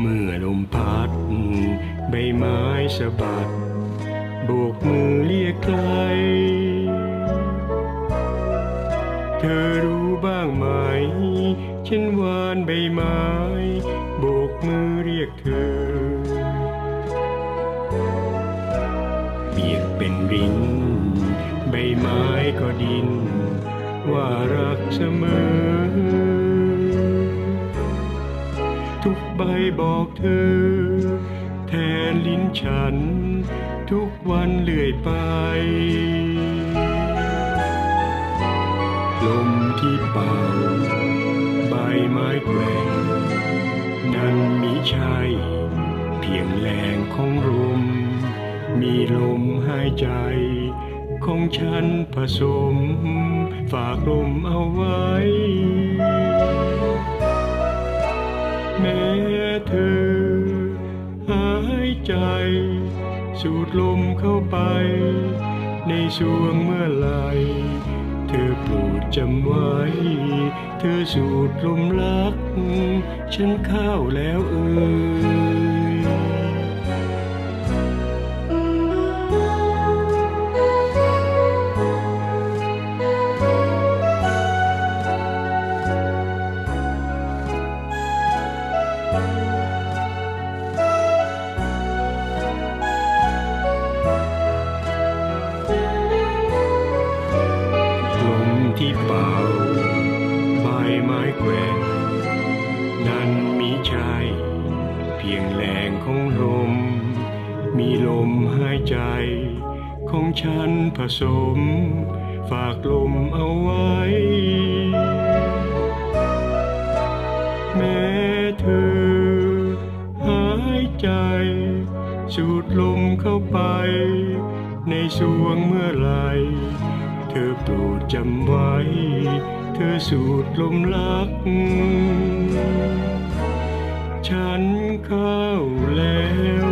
เมื่อลมพัด ใบไม้สะบัดโบกมือเรียกใคร เธอรู้บ้างไหม ฉันวานใบไม้โบกมือเรียกเธอ เบียดเป็นรินใบไม้ก็ดิน ว่ารักเสมอ ทุกใบอกเธอ แทนลิ้นฉัน ทุกวันเลื่อยไป ลมที่เป่า ใบไม้แกว่งนั้นมิใช่เพียงแรงของลม มีลมหายใจ ของฉันผสม ฝากลมเอาไว้ เธอ หายใจ สูดลมเข้าไป ในสวงเมื่อไหรเธอโปรดจำไว้ เธอสูดลมรัก ฉันเข้าแล้วเออ เป่าใบไม้แกว่งนั้นมิใช่เพียงแรงของลม มีลมหายใจ ของฉันผสม ฝากลมเอาไว้ แม้เธอหายใจสูดลมเข้าไป ในสวงเมื่อไหรเธ อโปรดจำไว้ เธอสูดลมลัก ฉันเข้าแล้ว